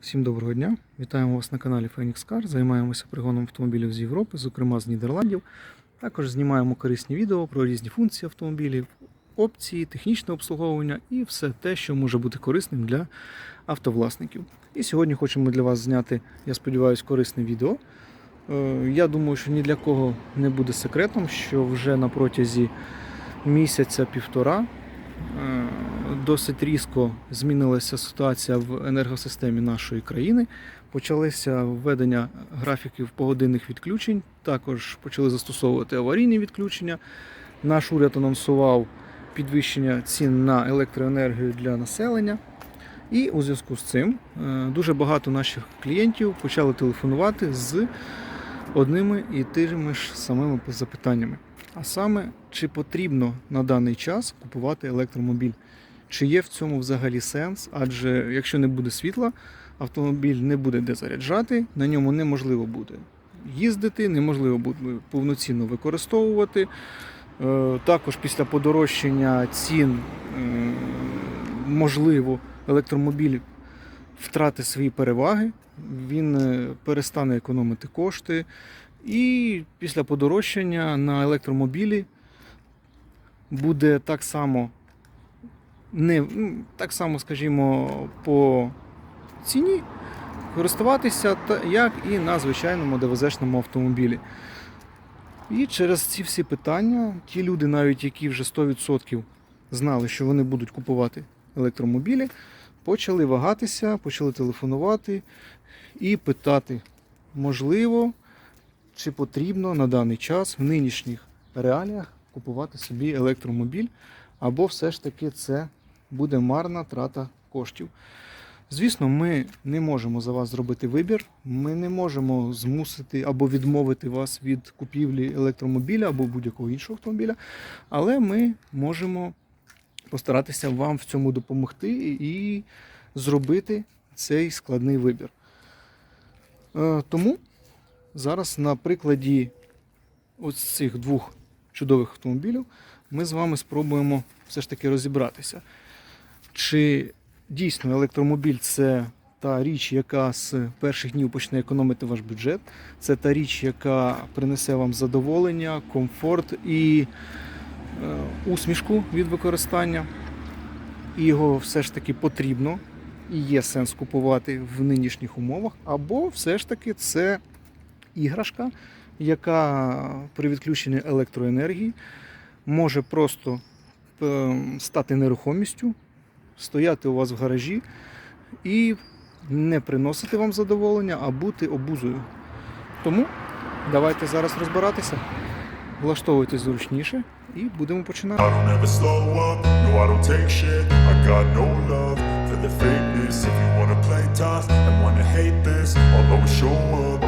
Всім доброго дня! Вітаємо вас на каналі Phoenix Car. Займаємося пригоном автомобілів з Європи, зокрема з Нідерландів. Також знімаємо корисні відео про різні функції автомобілів, опції, технічне обслуговування і все те, що може бути корисним для автовласників. І сьогодні хочемо для вас зняти, я сподіваюся, корисне відео. Е, Я думаю, що ні для кого не буде секретом, що вже на протязі місяця-півтора досить різко змінилася ситуація в енергосистемі нашої країни. Почалися введення графіків погодинних відключень, також почали застосовувати аварійні відключення. Наш уряд анонсував підвищення цін на електроенергію для населення. І у зв'язку з цим е, дуже багато наших клієнтів почали телефонувати з одними і тими ж самими запитаннями. А саме, чи потрібно на даний час купувати електромобіль? Чи є в цьому взагалі сенс? Адже якщо не буде світла, автомобіль не буде де заряджати, на ньому неможливо буде їздити, неможливо буде повноцінно використовувати. Е, Також після подорожчання цін, е, можливо, електромобіль втратить свої переваги, він е, перестане економити кошти. І після подорожчання на електромобілі буде так само, не, ну, так само, скажімо, по ціні користуватися, як і на звичайному ДВЗ-шному автомобілі. І через ці всі питання, ті люди, навіть які вже 100% знали, що вони будуть купувати електромобілі, почали вагатися, почали телефонувати і питати, можливо, чи потрібно на даний час в нинішніх реаліях купувати собі електромобіль, або все ж таки це буде марна трата коштів. Звісно, ми не можемо за вас зробити вибір, ми не можемо змусити або відмовити вас від купівлі електромобіля або будь-якого іншого автомобіля, але ми можемо постаратися вам в цьому допомогти і зробити цей складний вибір. Е, Тому Зараз на прикладі ось цих двох чудових автомобілів ми з вами спробуємо все ж таки розібратися. Чи дійсно електромобіль це та річ, яка з перших днів почне економити ваш бюджет, це та річ, яка принесе вам задоволення, комфорт і е, усмішку від використання. І його все ж таки потрібно і є сенс купувати в нинішніх умовах, або все ж таки це іграшка, яка при відключенні електроенергії може просто е, стати нерухомістю, стояти у вас в гаражі і не приносити вам задоволення, а бути обузою. Тому давайте зараз розбиратися, влаштовуйтесь зручніше і будемо починати. I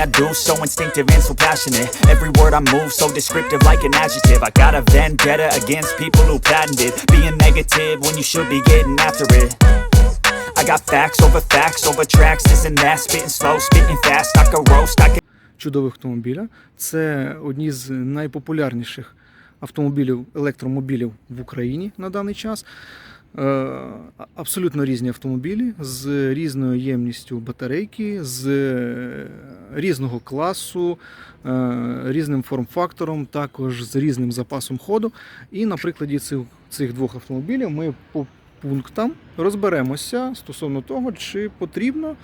Everything I do so instinctive and so passionate Every word I move so descriptive like an adjective I got a vendetta against people who patented Being negative when you should be getting after it I got facts over facts over tracks This and that, spitting slow, spitting fast I can roast, I can чудових автомобіля. Це одні з найпопулярніших автомобілів, електромобілів в Україні на даний час. Е, Абсолютно різні автомобілі з різною ємністю батарейки, з е, різного класу, е, різним форм-фактором, також з різним запасом ходу. І на прикладі цих, цих двох автомобілів ми по пунктам розберемося стосовно того, чи потрібно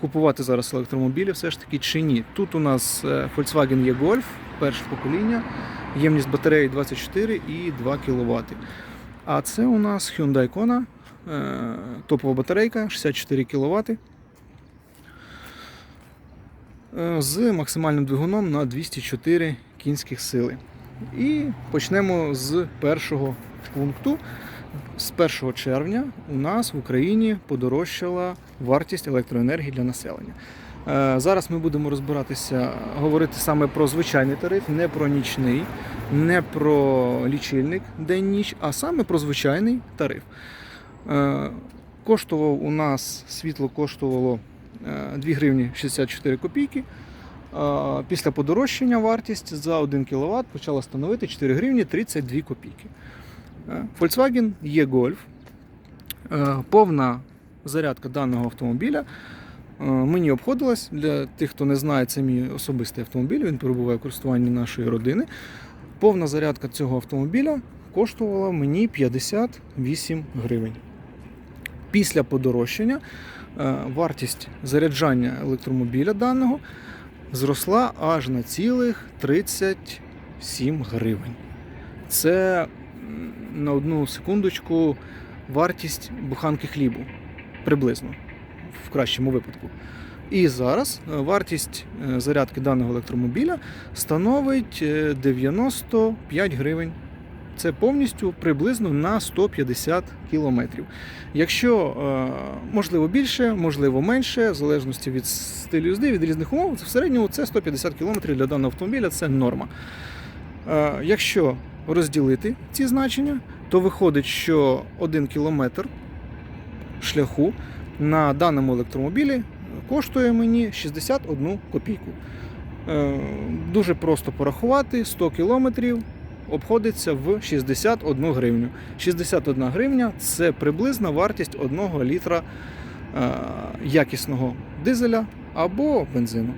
купувати зараз електромобілі все ж таки чи ні. Тут у нас Volkswagen e-Golf, перше покоління, ємність батареї 24 і 2 кВт. А це у нас Hyundai Kona, е, топова батарейка 64 кВт. е, З максимальним двигуном на 204 кінських сили. І почнемо з першого пункту. З 1 червня у нас в Україні подорожчала вартість електроенергії для населення. Е, Зараз ми будемо розбиратися, говорити саме про звичайний тариф, не про нічний, не про лічильник день-ніч, а саме про звичайний тариф. Е, Коштував у нас світло коштувало е, 2 гривні 64 копійки. Е, Після подорожчання вартість за 1 кВт почала становити 4 гривні 32 копійки. Е, Volkswagen E-Golf. Е, Повна зарядка даного автомобіля е, мені обходилась. Для тих, хто не знає, це мій особистий автомобіль, він перебуває в користуванні нашої родини. Повна зарядка цього автомобіля коштувала мені 58 гривень. Після подорожчання е, вартість заряджання електромобіля даного зросла аж на цілих 37 гривень. Це на одну секундочку вартість буханки хлібу приблизно в кращому випадку. І зараз е, вартість е, зарядки даного електромобіля становить е, 95 гривень. Це повністю приблизно на 150 кілометрів. Якщо е, можливо більше, можливо менше, в залежності від стилю їзди, від різних умов, в середньому це 150 кілометрів для даного автомобіля це норма. Е, Якщо розділити ці значення, то виходить, що 1 кілометр шляху на даному електромобілі коштує мені 61 копійку. Е, Дуже просто порахувати 100 кілометрів обходиться в 61 гривню. 61 гривня це приблизна вартість 1 літра е, якісного дизеля або бензину.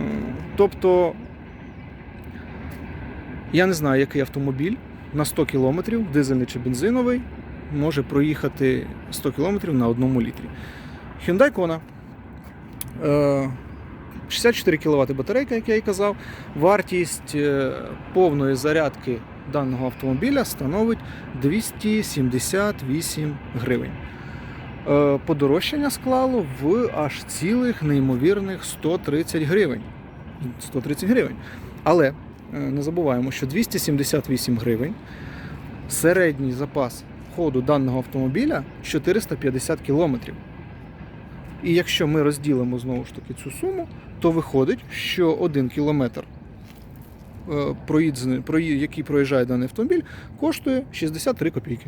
Е, Тобто, я не знаю, який автомобіль на 100 кілометрів, дизельний чи бензиновий, може проїхати 100 кілометрів на одному літрі. Hyundai Kona. Е, 64 кВт батарейка, як я і казав. Вартість е, повної зарядки даного автомобіля становить 278 гривень. Е, Подорожчання склало в аж цілих неймовірних 130 гривень. 130 гривень. Але е, не забуваємо, що 278 гривень середній запас ходу даного автомобіля 450 кілометрів. І якщо ми розділимо знову ж таки цю суму, то виходить, що 1 кілометр, е, який проїжджає даний автомобіль, коштує 63 копійки.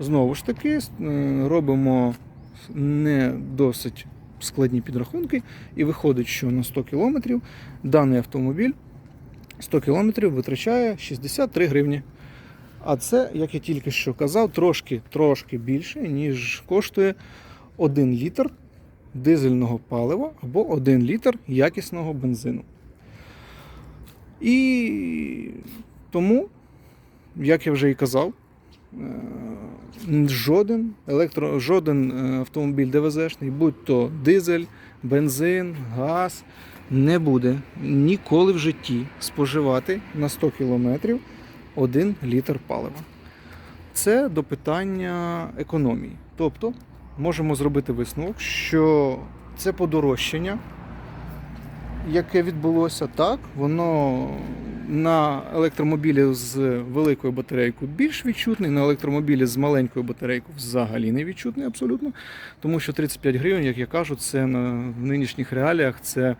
Знову ж таки, е, робимо не досить складні підрахунки, і виходить, що на 100 кілометрів даний автомобіль 100 кілометрів витрачає 63 гривні. А це, як я тільки що казав, трошки, трошки більше, ніж коштує 1 літр дизельного палива або 1 літр якісного бензину. І тому, як я вже і казав, е, жоден, електро, жоден е, автомобіль ДВЗшний, будь то дизель, бензин, газ, не буде ніколи в житті споживати на 100 км 1 літр палива. Це до питання економії. Тобто можемо зробити висновок, що це подорожчання, яке відбулося так, воно на електромобілі з великою батарейкою більш відчутне, на електромобілі з маленькою батарейкою взагалі не відчутний абсолютно. Тому що 35 гривень, як я кажу, це на нинішніх реаліях це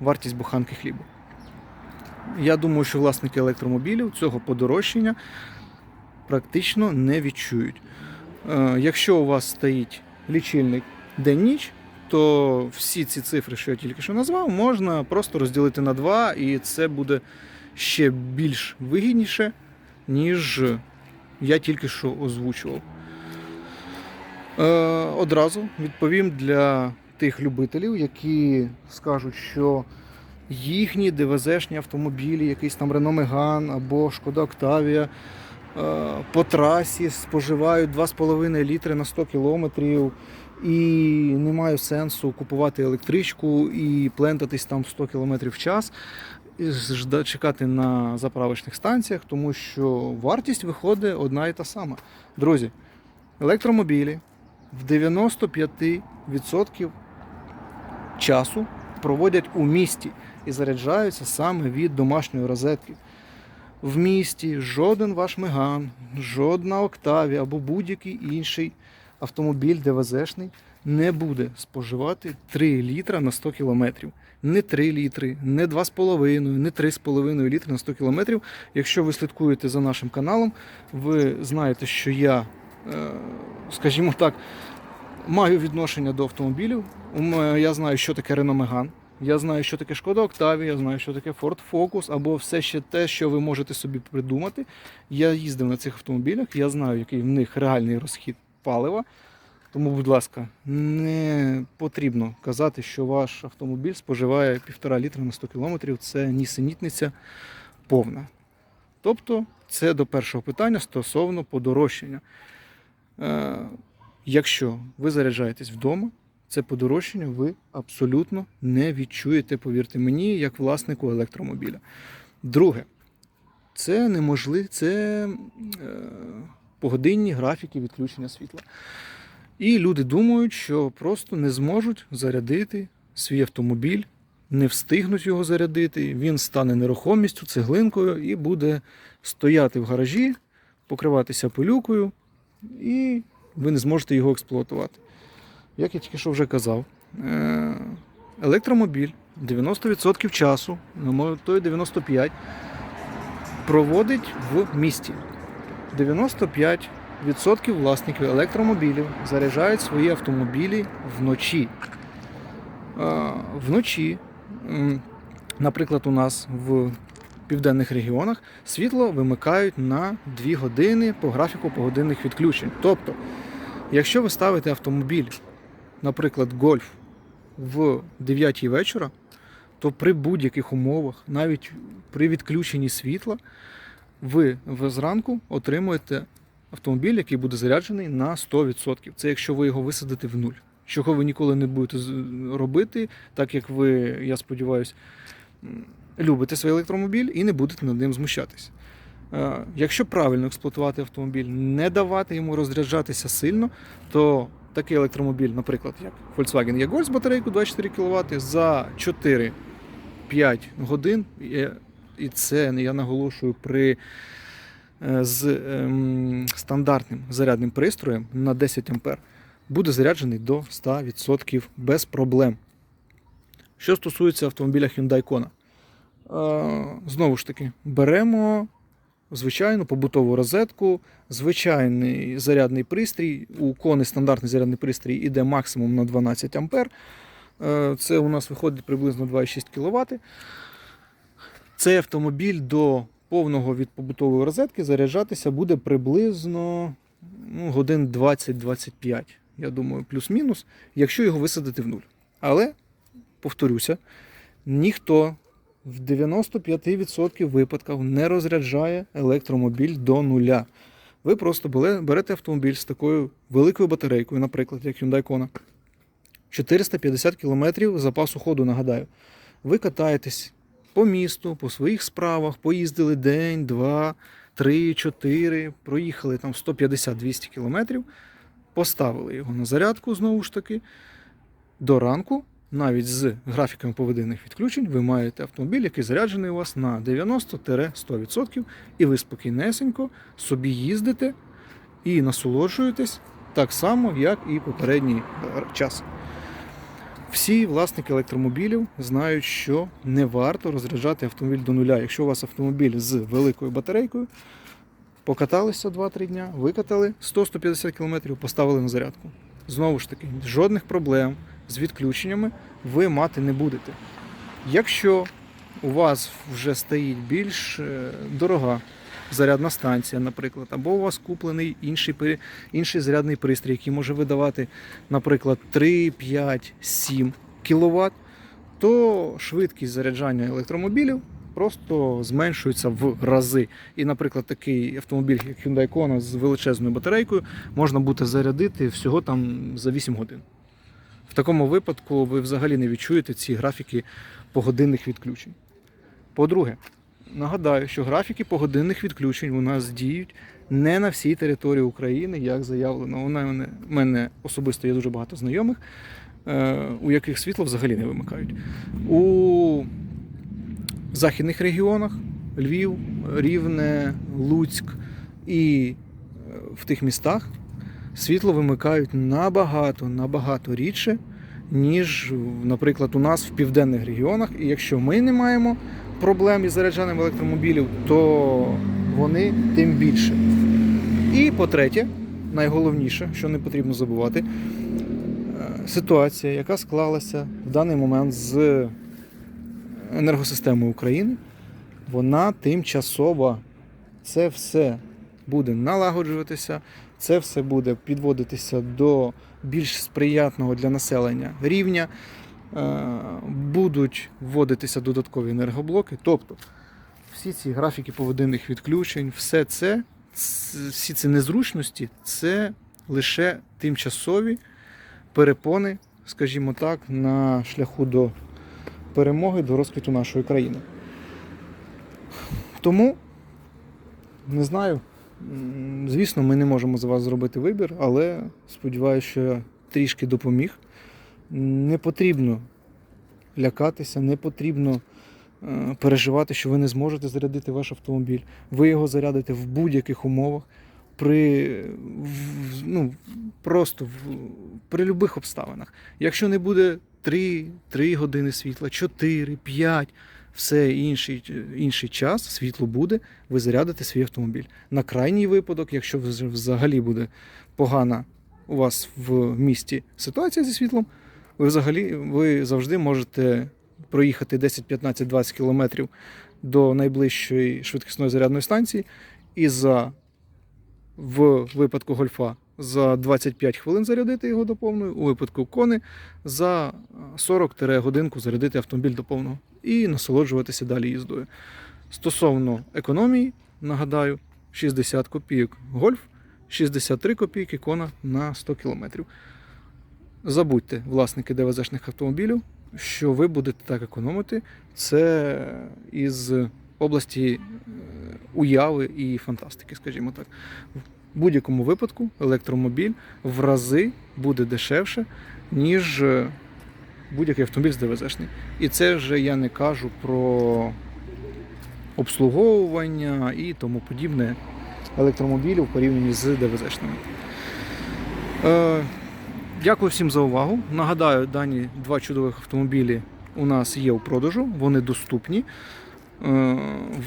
вартість буханки хлібу. Я думаю, що власники електромобілів цього подорожчання практично не відчують. Е, Якщо у вас стоїть лічильник день-ніч, то всі ці цифри, що я тільки що назвав, можна просто розділити на два, і це буде ще більш вигідніше, ніж я тільки що озвучував. Е, Одразу відповім для тих любителів, які скажуть, що їхні ДВЗшні автомобілі, якийсь там Renault Megane або Шкода Octavia, е, по трасі споживають 2,5 літри на 100 кілометрів, і немає сенсу купувати електричку і плентатись там 100 км в час, чекати на заправочних станціях, тому що вартість виходить одна і та сама. Друзі, електромобілі в 95% часу проводять у місті і заряджаються саме від домашньої розетки. В місті жоден ваш Меган, жодна Октавія або будь-який інший автомобіль ДВЗшний не буде споживати 3 літра на 100 кілометрів. Не 3 літри, не 2,5, не 3,5 літри на 100 кілометрів. Якщо ви слідкуєте за нашим каналом, ви знаєте, що я, е, скажімо так, маю відношення до автомобілів. Я знаю, що таке Renault Megane, я знаю, що таке Шкода Octavia, я знаю, що таке Ford Focus, або все ще те, що ви можете собі придумати. Я їздив на цих автомобілях, я знаю, який в них реальний розхід палива. Тому, будь ласка, не потрібно казати, що ваш автомобіль споживає 1,5 літра на 100 км. Це нісенітниця повна. Тобто, це до першого питання стосовно подорожчання. Е, якщо ви заряджаєтесь вдома, це подорожчання ви абсолютно не відчуєте, повірте мені, як власнику електромобіля. Друге, це неможливо, це е, погодинні графіки відключення світла. І люди думають, що просто не зможуть зарядити свій автомобіль, не встигнуть його зарядити, він стане нерухомістю, цеглинкою і буде стояти в гаражі, покриватися пилюкою, і ви не зможете його експлуатувати. Як я тільки що вже казав, е, електромобіль 90% часу, то й 95%, проводить в місті. 95% власників електромобілів заряджають свої автомобілі вночі. Е, Вночі, наприклад, у нас в південних регіонах світло вимикають на 2 години по графіку погодинних відключень. Тобто, якщо ви ставите автомобіль, наприклад, гольф в 9 вечора, то при будь-яких умовах, навіть при відключенні світла, ви зранку отримуєте автомобіль, який буде заряджений на 100%. Це якщо ви його висадите в нуль. Чого ви ніколи не будете робити, так як ви, я сподіваюся, любите свій електромобіль і не будете над ним змущатися. Е, Якщо правильно експлуатувати автомобіль, не давати йому розряджатися сильно, то такий електромобіль, наприклад, як Volkswagen E-Golf з батарейкою 24 кВт, за 4-5 годин, і це я наголошую при е, з ем, стандартним зарядним пристроєм на 10 А, буде заряджений до 100% без проблем. Що стосується автомобіля Hyundai Kona, е, знову ж таки, беремо звичайну побутову розетку, звичайний зарядний пристрій. У кони стандартний зарядний пристрій іде максимум на 12 А. Е, Це у нас виходить приблизно 2,6 кВт. Цей автомобіль до повного від побутової розетки заряджатися буде приблизно ну, годин 20-25, я думаю, плюс-мінус, якщо його висадити в нуль. Але, повторюся, ніхто в 95% випадків не розряджає електромобіль до нуля. Ви просто берете автомобіль з такою великою батарейкою, наприклад, як Hyundai Kona. 450 км запасу ходу, нагадаю. Ви катаєтесь по місту, по своїх справах, поїздили день, два, три, чотири, проїхали там 150-200 км, поставили його на зарядку знову ж таки. До ранку, навіть з графіками поведених відключень, ви маєте автомобіль, який заряджений у вас на 90-100%, і ви спокійнесенько собі їздите і насолоджуєтесь так само, як і попередній е, час. Всі власники електромобілів знають, що не варто розряджати автомобіль до нуля. Якщо у вас автомобіль з великою батарейкою, покаталися 2-3 дня, викатали 100-150 км, поставили на зарядку. Знову ж таки, жодних проблем з відключеннями ви мати не будете. Якщо у вас вже стоїть більш е, дорога зарядна станція, наприклад, або у вас куплений інший, інший зарядний пристрій, який може видавати, наприклад, 3, 5, 7 кВт, то швидкість заряджання електромобілів просто зменшується в рази. І, наприклад, такий автомобіль, як Hyundai Kona з величезною батарейкою, можна буде зарядити всього там за 8 годин. В такому випадку ви взагалі не відчуєте ці графіки погодинних відключень. По-друге, нагадаю, що графіки погодинних відключень у нас діють не на всій території України, як заявлено. У мене, у мене особисто є дуже багато знайомих, е, у яких світло взагалі не вимикають. У західних регіонах Львів, Рівне, Луцьк і е, в тих містах світло вимикають набагато, набагато рідше, ніж, наприклад, у нас в південних регіонах. І якщо ми не маємо проблем із заряджанням електромобілів, то вони тим більше. І по-третє, найголовніше, що не потрібно забувати, е, ситуація, яка склалася в даний момент з енергосистемою України, вона тимчасова. Це все буде налагоджуватися, це все буде підводитися до більш сприятного для населення рівня. Е, Будуть вводитися додаткові енергоблоки. Тобто всі ці графіки поводинних відключень, все це, всі ці незручності, це лише тимчасові перепони, скажімо так, на шляху до перемоги, до розквіту нашої країни. Тому не знаю. Звісно, ми не можемо за вас зробити вибір, але сподіваюся, що я трішки допоміг. Не потрібно лякатися, не потрібно е, переживати, що ви не зможете зарядити ваш автомобіль. Ви його зарядите в будь-яких умовах, при, ну, просто в, при будь-яких обставинах. Якщо не буде 3, 3 години світла, 4, 5, все інший, інший час світло буде, ви зарядите свій автомобіль. На крайній випадок, якщо взагалі буде погана у вас в місті ситуація зі світлом, ви взагалі ви завжди можете проїхати 10, 15, 20 кілометрів до найближчої швидкісної зарядної станції і за в випадку гольфа за 25 хвилин зарядити його до повної, у випадку кони за 40 годинку зарядити автомобіль до повного і насолоджуватися далі їздою. Стосовно економії, нагадаю, 60 копійок гольф, 63 копійки кона на 100 кілометрів. Забудьте, власники ДВЗшних автомобілів, що ви будете так економити. Це із області е, уяви і фантастики, скажімо так. В будь-якому випадку електромобіль в рази буде дешевше, ніж е, будь-який автомобіль з ДВЗшний. І це вже я не кажу про обслуговування і тому подібне електромобілів в порівнянні з ДВЗшними. Е, Дякую всім за увагу. Нагадаю, дані два чудових автомобілі у нас є у продажу, вони доступні. Е,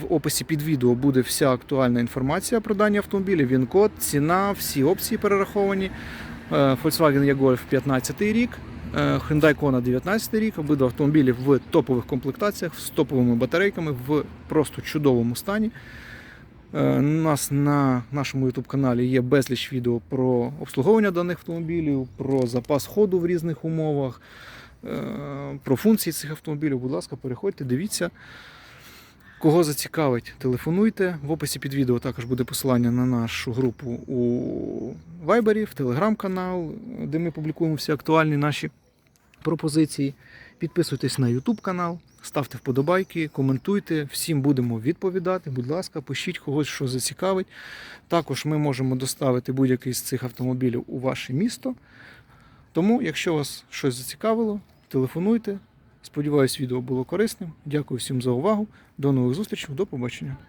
В описі під відео буде вся актуальна інформація про дані автомобілі, він-код, ціна, всі опції перераховані. Е, Volkswagen e-Golf 15 рік, Hyundai Kona 19 рік. Обидва автомобілі в топових комплектаціях, з топовими батарейками, в просто чудовому стані. Е, У нас на нашому YouTube каналі є безліч відео про обслуговування даних автомобілів, про запас ходу в різних умовах, е, про функції цих автомобілів. Будь ласка, переходьте, дивіться. Кого зацікавить, телефонуйте. В описі під відео також буде посилання на нашу групу у Viber, в телеграм-канал, де ми публікуємо всі актуальні наші пропозиції. Підписуйтесь на YouTube канал, ставте вподобайки, коментуйте. Всім будемо відповідати. Будь ласка, пишіть когось, що зацікавить. Також ми можемо доставити будь-який з цих автомобілів у ваше місто. Тому, якщо вас щось зацікавило, телефонуйте. Сподіваюсь, відео було корисним. Дякую всім за увагу. До нових зустрічей, до побачення.